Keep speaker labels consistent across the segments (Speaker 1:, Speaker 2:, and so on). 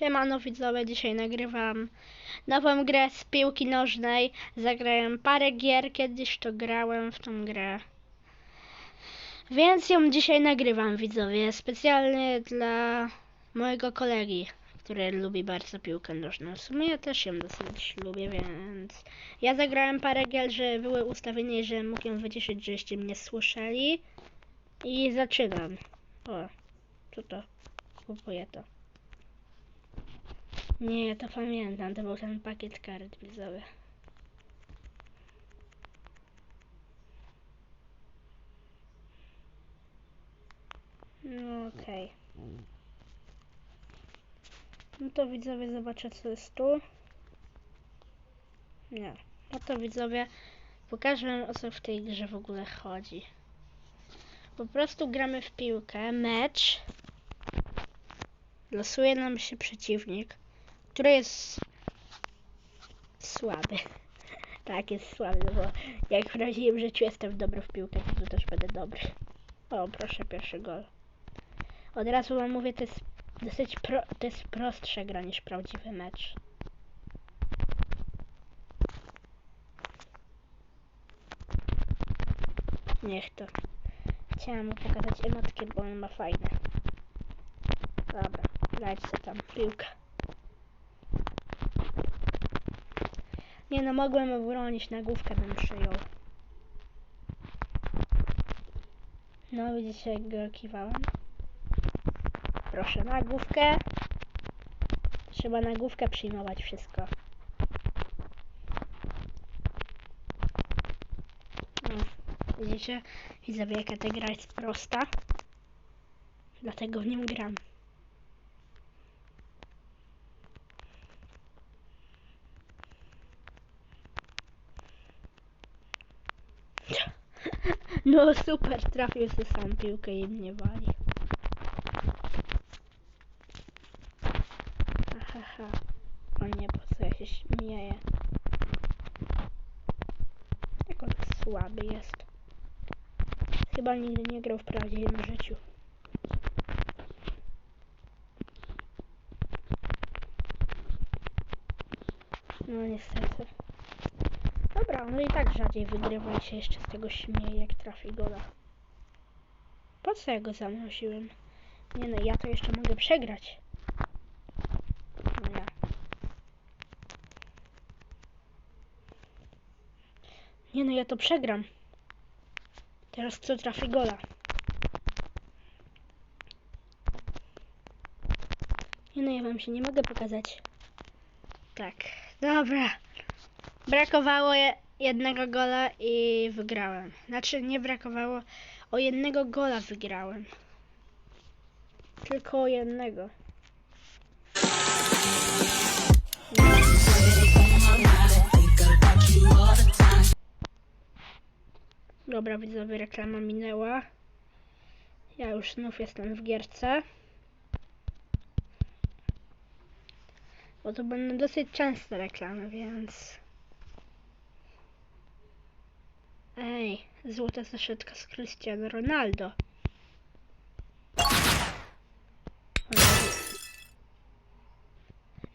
Speaker 1: Siemano widzowie, dzisiaj nagrywam nową grę z piłki nożnej. Zagrałem parę gier, kiedyś to grałem w tą grę. Więc ją dzisiaj nagrywam widzowie, specjalnie dla mojego kolegi, który lubi bardzo piłkę nożną. W sumie ja też ją dosyć lubię, więc ja zagrałem parę gier, że były ustawienie, że mógł ją wyciszyć, żeście mnie słyszeli. I zaczynam. O, co to? Kupuję to. Nie, to pamiętam, to był ten pakiet kart widzowy. No okej. No to widzowie zobaczę co jest tu. Nie. No to widzowie pokażę o co w tej grze w ogóle chodzi. Po prostu gramy w piłkę, mecz. Losuje nam się przeciwnik, który jest słaby. Tak, jest słaby, no bo jak w prawdziwym życiu jestem dobry w piłkę, to też będę dobry. O, proszę, pierwszy gol. Od razu wam mówię, to jest dosyć pro, to jest prostsza gra niż prawdziwy mecz. Niech to. Chciałam mu pokazać emotki, bo on ma fajne. Dobra, grać sobie tam w Nie no, mogłem obronić, na główkę bym przyjął. No, widzicie jak go kiwałem? Proszę, na główkę. Trzeba na główkę przyjmować wszystko. No, widzicie? Widzowie, jaka ta gra jest prosta. Dlatego w nim gram. No super, trafił sobie sam piłkę i mnie wali. Ahaha. O nie, po co ja się śmieję? Jak on słaby jest. Chyba nigdy nie grał w prawdziwym życiu. No niestety. No i tak rzadziej wygrywa się jeszcze z tego śmieje, jak trafi gola. Po co ja go zanosiłem? Nie no, ja to jeszcze mogę przegrać. No ja. Nie no, ja to przegram. Teraz kto trafi gola? Nie no, ja wam się nie mogę pokazać. Tak, dobra. Brakowało je jednego gola i wygrałem. Znaczy nie brakowało, o jednego gola wygrałem. Tylko o jednego. Dobra, widzowie, reklama minęła. Ja już znów jestem w gierce. Bo to będą dosyć częste reklamy, więc... Ej, złota zaszetka z Cristiano Ronaldo.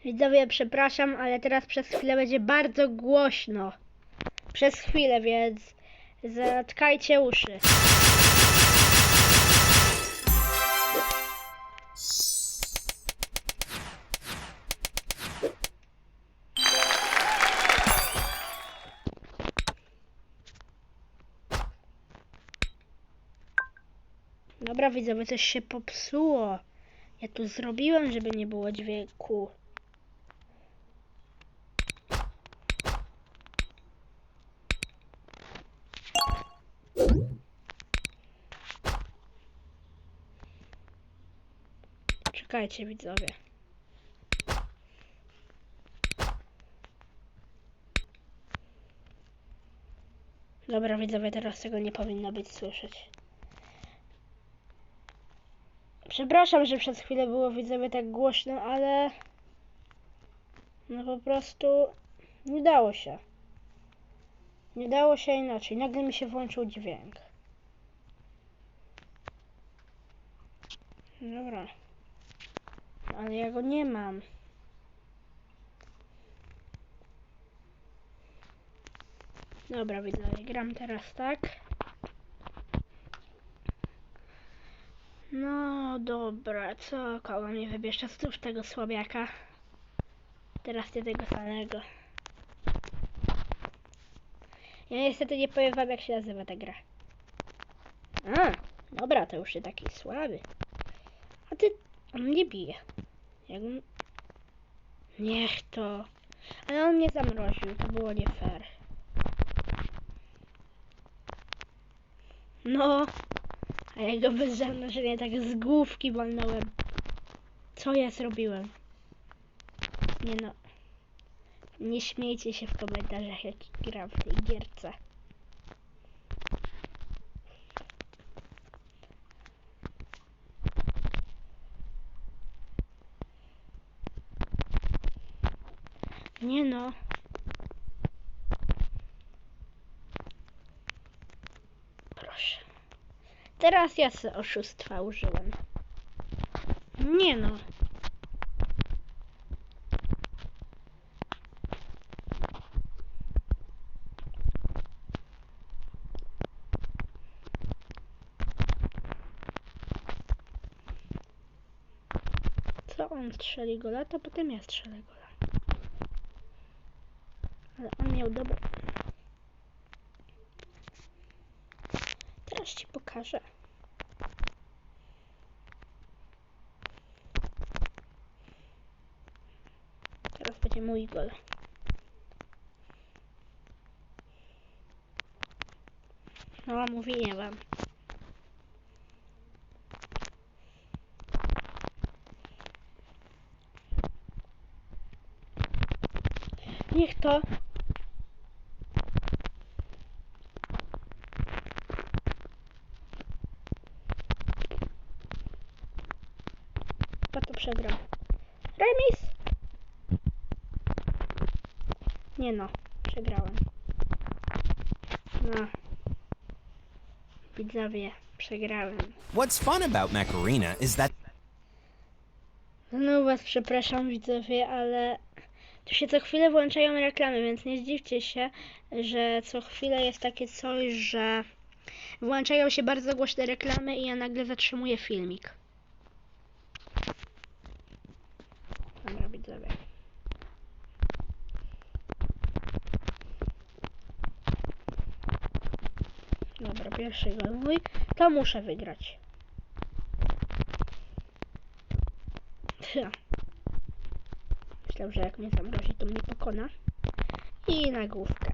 Speaker 1: Widzowie, przepraszam, ale teraz przez chwilę będzie bardzo głośno. Przez chwilę, więc zatkajcie uszy. Dobra, widzowie, coś się popsuło. Ja tu zrobiłem, żeby nie było dźwięku. Czekajcie, widzowie. Dobra, widzowie, teraz tego nie powinno być słyszeć. Przepraszam, że przez chwilę było widzowie tak głośno, ale... No po prostu nie dało się. Nie dało się inaczej. Nagle mi się włączył dźwięk. Dobra. Ale ja go nie mam. Dobra, widzowie, gram teraz tak. Dobra, co kogo mi wybierze? Znów tego słabiaka. Teraz nie tego samego. Ja niestety nie powiem wam jak się nazywa ta gra. A, dobra, to już nie taki słaby. A ty, on mnie bije. Jak on... Niech to. Ale on mnie zamroził, to było nie fair. No, a ja go bez zamrożenia tak z główki walnąłem. Co ja zrobiłem? Nie no. Nie śmiejcie się w komentarzach, jak gram w tej gierce. Nie no. Proszę. Teraz ja se oszustwa użyłem. Nie no. Co on strzeli gola, to potem ja strzelę gola. Ale on miał dobre. Teraz ci pokażę. Teraz będzie mój gol. No, mówiłem wam. Niech to. Przegram. Remis! Nie no, przegrałem. No. Widzowie, przegrałem.
Speaker 2: What's fun about Macarena is that
Speaker 1: No was przepraszam widzowie, ale tu się co chwilę włączają reklamy, więc nie zdziwcie się, że co chwilę jest takie coś, że włączają się bardzo głośne reklamy i ja nagle zatrzymuję filmik. Dobra widzowie. Dobra, pierwszy gol mój. To muszę wygrać. Tja. Myślał, że jak mnie zamrozi, to mnie pokona. I na główkę.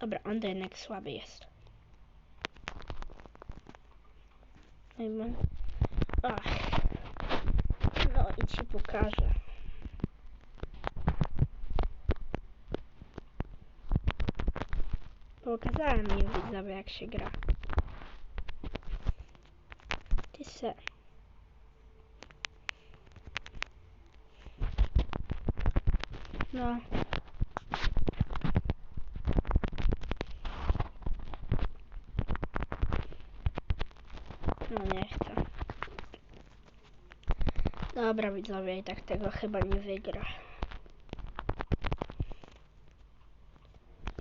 Speaker 1: Dobra, on jednak słaby jest. No mam... Ach. I ci pokażę. Pokazałem im widzowie jak się gra. Ty se. No nie chcę. Dobra widzowie, i tak tego chyba nie wygra.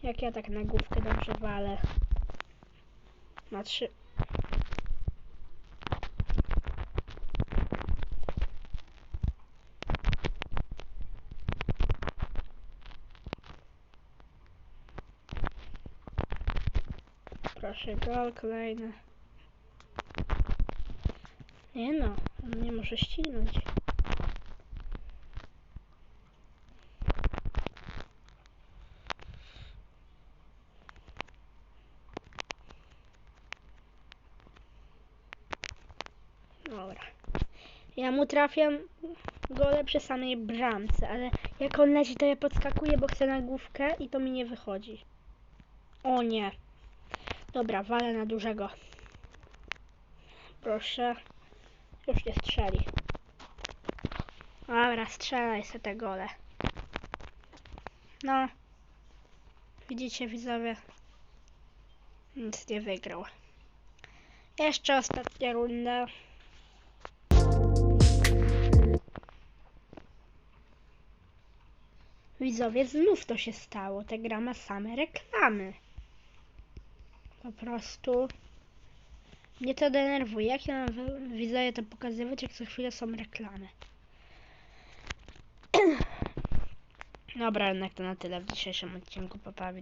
Speaker 1: Jak ja tak na główkę dobrze walę. Na trzy. Proszę, gol kolejny. Nie no, nie może ścignąć. Dobra. Ja mu trafiam gole przy samej bramce, ale jak on leci, to ja podskakuję, bo chcę na główkę i to mi nie wychodzi. O nie. Dobra, walę na dużego. Proszę. Już nie strzeli. Dobra, strzelaj se te gole. No. Widzicie widzowie? Nic nie wygrał. Jeszcze ostatnia runda. Widzowie, znów to się stało. Ta gra ma same reklamy. Po prostu mnie to denerwuje. Jak ja mam widzowie to pokazywać, jak co chwilę są reklamy. Dobra, jednak to na tyle w dzisiejszym odcinku. Papa.